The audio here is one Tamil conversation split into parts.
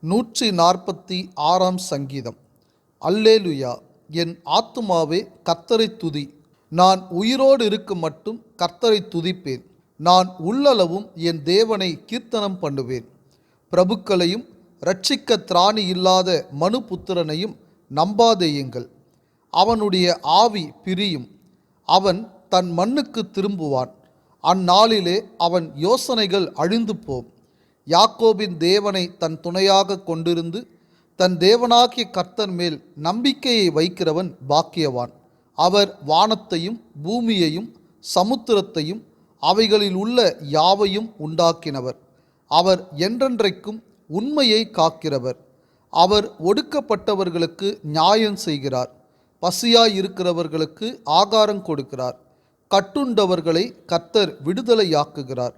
நூற்றி நாற்பத்தி ஆறாம் சங்கீதம். அல்லேலுயா என் ஆத்துமாவே கர்த்தரை துதி. நான் உயிரோடு இருக்க மட்டும் கர்த்தரை துதிப்பேன். நான் உள்ளளவும் என் தேவனை கீர்த்தனம் பண்ணுவேன். பிரபுக்களையும் ரட்சிக்க திராணி இல்லாத மனு புத்திரனையும் நம்பாதேயுங்கள் அவனுடைய ஆவி பிரியும். அவன் தன் மண்ணுக்கு திரும்புவான். அந்நாளிலே அவன் யோசனைகள் அழிந்து போம் யாக்கோபின் தேவனை தன் துணையாக கொண்டிருந்து தன் தேவனாகிய கர்த்தர் மேல் நம்பிக்கையை வைக்கிறவன் பாக்கியவான். அவர் வானத்தையும் பூமியையும் சமுத்திரத்தையும் அவைகளில் உள்ள யாவையும் உண்டாக்கினவர். அவர் என்றென்றைக்கும் உண்மையை காக்கிறவர். அவர் ஒடுக்கப்பட்டவர்களுக்கு நியாயம் செய்கிறார். பசியாய் இருக்கிறவர்களுக்கு ஆகாரம் கொடுக்கிறார். கட்டுண்டவர்களை கர்த்தர் விடுதலையாக்குகிறார்.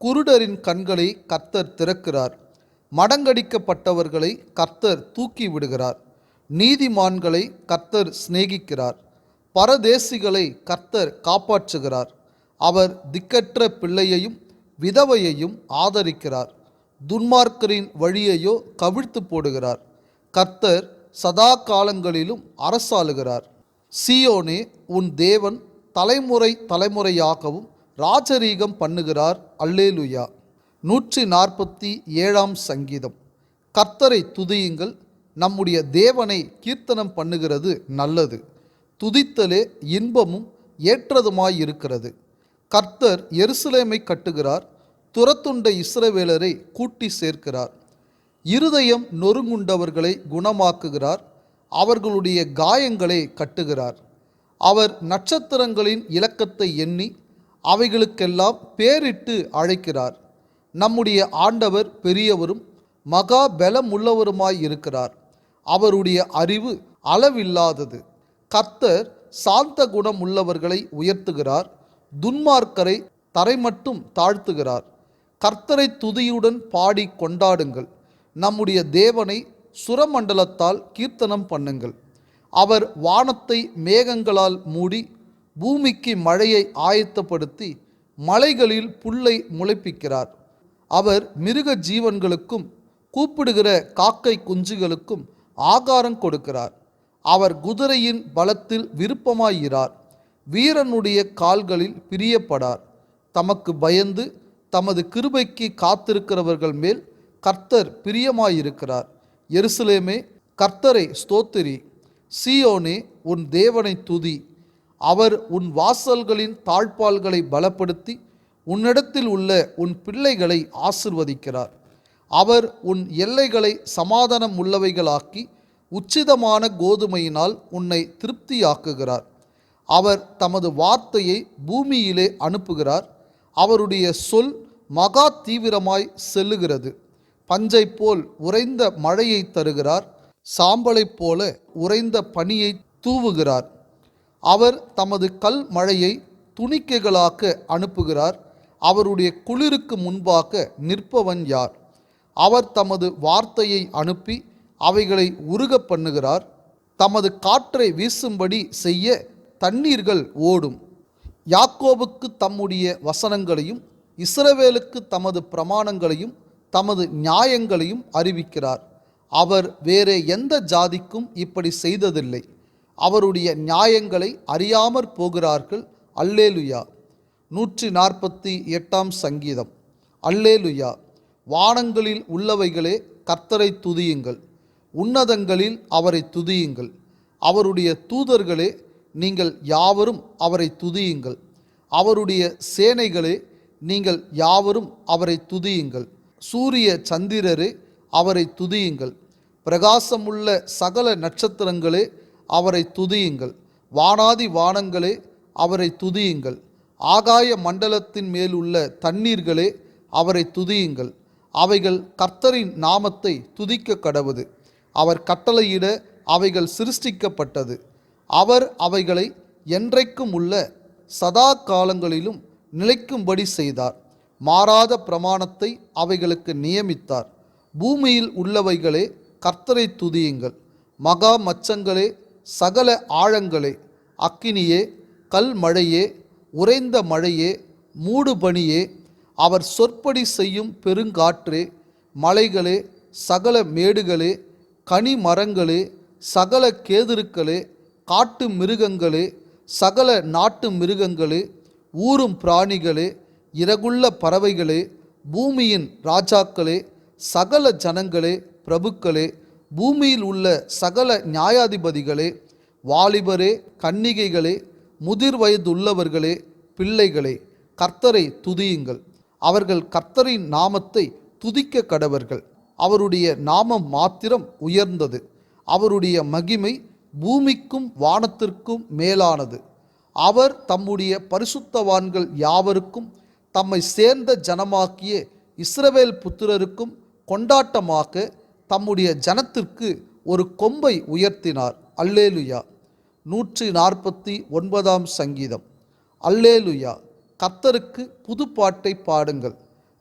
குருடரின் கண்களை கர்த்தர் திறக்கிறார். மடங்கடிக்கப்பட்டவர்களை கர்த்தர் தூக்கி விடுகிறார். நீதிமான்களை கர்த்தர் சிநேகிக்கிறார். பரதேசிகளை கர்த்தர் காப்பாற்றுகிறார். அவர் திக்கற்ற பிள்ளையையும் விதவையையும் ஆதரிக்கிறார். துன்மார்க்கரின் வழியையோ கவிழ்த்து போடுகிறார். கர்த்தர் சதா காலங்களிலும் அரசாளுகிறார். சியோனே உன் தேவன் தலைமுறை தலைமுறையாகவும் ராஜரீகம் பண்ணுகிறார். அல்லேலுயா. நூற்றி நாற்பத்தி ஏழாம் சங்கீதம். கர்த்தரை துதியுங்கள். நம்முடைய தேவனை கீர்த்தனம் பண்ணுகிறது நல்லது. துதித்தலே இன்பமும் ஏற்றதுமாயிருக்கிறது. கர்த்தர் எருசலேமை கட்டுகிறார். துரத்துண்ட இஸ்ரவேலரை கூட்டி சேர்க்கிறார். இருதயம் நொறுங்குண்டவர்களை குணமாக்குகிறார். அவர்களுடைய காயங்களை கட்டுகிறார். அவர் நட்சத்திரங்களின் இலக்கத்தை எண்ணி அவைகளுக்கெல்லாம் பேரிட்டு அழைக்கிறார். நம்முடைய ஆண்டவர் பெரியவரும் மகா பலமுள்ளவருமாய் இருக்கிறார். அவருடைய அறிவு அளவில்லாதது. கர்த்தர் சாந்த குணம் உள்ளவர்களை உயர்த்துகிறார். துன்மார்க்கரை தரை மட்டும் தாழ்த்துகிறார். கர்த்தரை துதியுடன் பாடி கொண்டாடுங்கள். நம்முடைய தேவனை சுரமண்டலத்தால் கீர்த்தனம் பண்ணுங்கள். அவர் வானத்தை மேகங்களால் மூடி பூமிக்கு மழையை ஆயத்தப்படுத்தி மலைகளில் புல்லை முளைப்பிக்கிறார். அவர் மிருக ஜீவன்களுக்கும் கூப்பிடுகிற காக்கை குஞ்சுகளுக்கும் ஆகாரம் கொடுக்கிறார். அவர் குதிரையின் பலத்தில் விருப்பமாயிறார் வீரனுடைய கால்களில் பிரியப்படார். தமக்கு பயந்து தமது கிருபைக்கு காத்திருக்கிறவர்கள் மேல் கர்த்தர் பிரியமாயிருக்கிறார். எருசலேமே கர்த்தரை ஸ்தோத்திரி. சீயோனே உன் தேவனை துதி. அவர் உன் வாசல்களின் தாழ்பால்களை பலப்படுத்தி உன்னிடத்தில் உள்ள உன் பிள்ளைகளை ஆசிர்வதிக்கிறார். அவர் உன் எல்லைகளை சமாதானம் உள்ளவைகளாக்கி உச்சிதமான கோதுமையினால் உன்னை திருப்தியாக்குகிறார். அவர் தமது வார்த்தையை பூமியிலே அனுப்புகிறார். அவருடைய சொல் மகா தீவிரமாய் செல்லுகிறது. பஞ்சை போல் உறைந்த மழையை தருகிறார். சாம்பலைப் போல உறைந்த பனியை தூவுகிறார். அவர் தமது கல் மழையை துணிக்கைகளாக்க அனுப்புகிறார். அவருடைய குளிருக்கு முன்பாக நிற்பவன் யார்? அவர் தமது வார்த்தையை அனுப்பி அவைகளை உருக பண்ணுகிறார். தமது காற்றை வீசும்படி செய்ய தண்ணீர்கள் ஓடும். யாக்கோபுக்கு தம்முடைய வசனங்களையும் இஸ்ரவேலுக்கு தமது பிரமாணங்களையும் தமது நியாயங்களையும் அறிவிக்கிறார். அவர் வேறு எந்த ஜாதிக்கும் இப்படி செய்ததில்லை. அவருடைய நியாயங்களை அறியாமற் போகிறார்கள். அல்லேலுயா. நூற்றி நாற்பத்தி எட்டாம் சங்கீதம். அல்லேலுயா. வானங்களில் உள்ளவைகளே கர்த்தரை துதியுங்கள். உன்னதங்களில் அவரை துதியுங்கள். அவருடைய தூதர்களே நீங்கள் யாவரும் அவரை துதியுங்கள். அவருடைய சேனைகளே நீங்கள் யாவரும் அவரை துதியுங்கள். சூரிய சந்திரரே அவரை துதியுங்கள். பிரகாசமுள்ள சகல நட்சத்திரங்களே அவரை துதியுங்கள். வானாதி வானங்களே அவரை துதியுங்கள். ஆகாய மண்டலத்தின் மேலுள்ள தண்ணீர்களே அவரை துதியுங்கள். அவைகள் கர்த்தரின் நாமத்தை துதிக்க கடவுது. அவர் கட்டளையிட அவைகள் சிருஷ்டிக்கப்பட்டது. அவர் அவைகளை என்றைக்கும் உள்ள சதா காலங்களிலும் நிலைக்கும்படி செய்தார். மாறாத பிரமாணத்தை அவைகளுக்கு நியமித்தார். பூமியில் உள்ளவைகளே கர்த்தரை துதியுங்கள். மகா மச்சங்களே சகல ஆழங்களே அக்கினியே கல் மழையே உறைந்த மழையே மூடுபனியே அவர் சொற்படி செய்யும் பெருங்காற்றே மலைகளே சகல மேடுகளே கனி மரங்களே சகல கேதுருக்களே காட்டு மிருகங்களே சகல நாட்டு மிருகங்களே ஊரும் பிராணிகளே இறகுள்ள பறவைகளே பூமியின் ராஜாக்களே சகல ஜனங்களே பிரபுக்களே பூமியில் உள்ள சகல நியாயாதிபதிகளே வாலிபரே கன்னிகைகளே முதிர் வயதுள்ளவர்களே பிள்ளைகளே கர்த்தரை துதியுங்கள். அவர்கள் கர்த்தரின் நாமத்தை துதிக்க கடவர்கள். அவருடைய நாமம் மாத்திரம் உயர்ந்தது. அவருடைய மகிமை பூமிக்கும் வானத்திற்கும் மேலானது. அவர் தம்முடைய பரிசுத்தவான்கள் யாவருக்கும் தம்மை சேர்ந்த ஜனமாக்கிய இஸ்ரவேல் புத்திரருக்கும் கொண்டாட்டமாக தம்முடைய ஜனத்திற்கு ஒரு கொம்பை உயர்த்தினார். அல்லேலுயா. நூற்றி நாற்பத்தி ஒன்பதாம் சங்கீதம். அல்லேலுயா. கத்தருக்கு புதுப்பாட்டை பாடுங்கள்.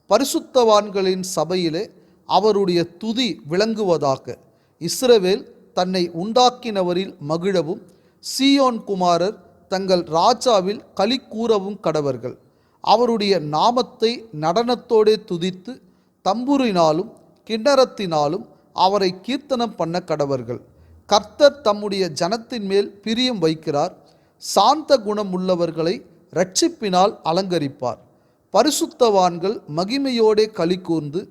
பரிசுத்தவான்களின் சபையிலே அவருடைய துதி விளங்குவதாக. இஸ்ரவேல் தன்னை உண்டாக்கினவரில் மகிழவும் சீயோன் குமாரர் தங்கள் ராஜாவில் களி கூறவும் கடவர்கள். அவருடைய நாமத்தை நடனத்தோடே துதித்து தம்புரினாலும் கிண்ணறத்தினாலும் அவரை கீர்த்தனம் பண்ண கடவர்கள். கர்த்தர் தம்முடைய ஜனத்தின் மேல் பிரியம் வைக்கிறார். சாந்த குணம் உள்ளவர்களை ரட்சிப்பினால் அலங்கரிப்பார். பரிசுத்தவான்கள் மகிமையோடே களி கூர்ந்து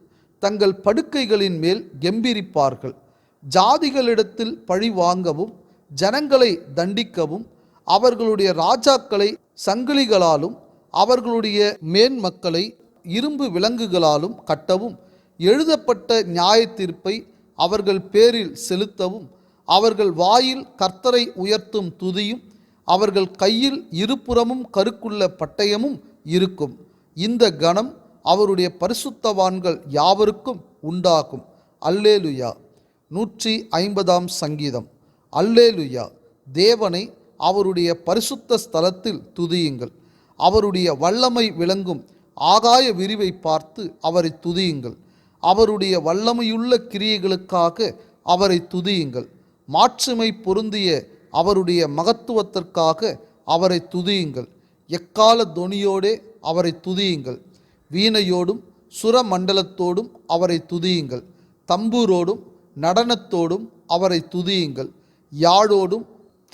தங்கள் படுக்கைகளின் மேல் கெம்பிரிப்பார்கள். ஜாதிகளிடத்தில் பழி வாங்கவும் ஜனங்களை தண்டிக்கவும் அவர்களுடைய ராஜாக்களை சங்கிலிகளாலும் அவர்களுடைய மேன்மக்களை இரும்பு விலங்குகளாலும் கட்டவும் எழுதப்பட்ட நியாய தீர்ப்பை அவர்கள் பேரில் செலுத்தவும் அவர்கள் வாயில் கர்த்தரை உயர்த்தும் துதியும் அவர்கள் கையில் இருபுறமும் கருக்குள்ள பட்டயமும் இருக்கும். இந்த கணம் அவருடைய பரிசுத்தவான்கள் யாவருக்கும் உண்டாகும். அல்லேலுயா. நூற்றி ஐம்பதாம் சங்கீதம். அல்லேலுயா. தேவனை அவருடைய பரிசுத்த ஸ்தலத்தில் துதியுங்கள். அவருடைய வல்லமை விளங்கும் ஆகாய விரிவை பார்த்து அவரை துதியுங்கள். அவருடைய வல்லமையுள்ள கிரியைகளுக்காக அவரை துதியுங்கள். மாட்சிமை பொருந்திய அவருடைய மகத்துவத்திற்காக அவரை துதியுங்கள். எக்கால தொனியோடே அவரை துதியுங்கள். வீணையோடும் சுரமண்டலத்தோடும் அவரை துதியுங்கள். தம்பூரோடும் நடனத்தோடும் அவரை துதியுங்கள். யாழோடும்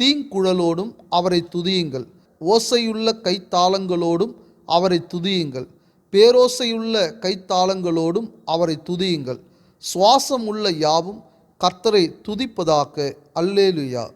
தீங்குழலோடும் அவரை துதியுங்கள். ஓசையுள்ள கைத்தாளங்களோடும் அவரை துதியுங்கள். பேரோசையுள்ள கைத்தாளங்களோடும் அவரை துதியுங்கள். சுவாசம் உள்ள யாவும் கர்த்தரை துதிப்பதாக. அல்லேலுயா.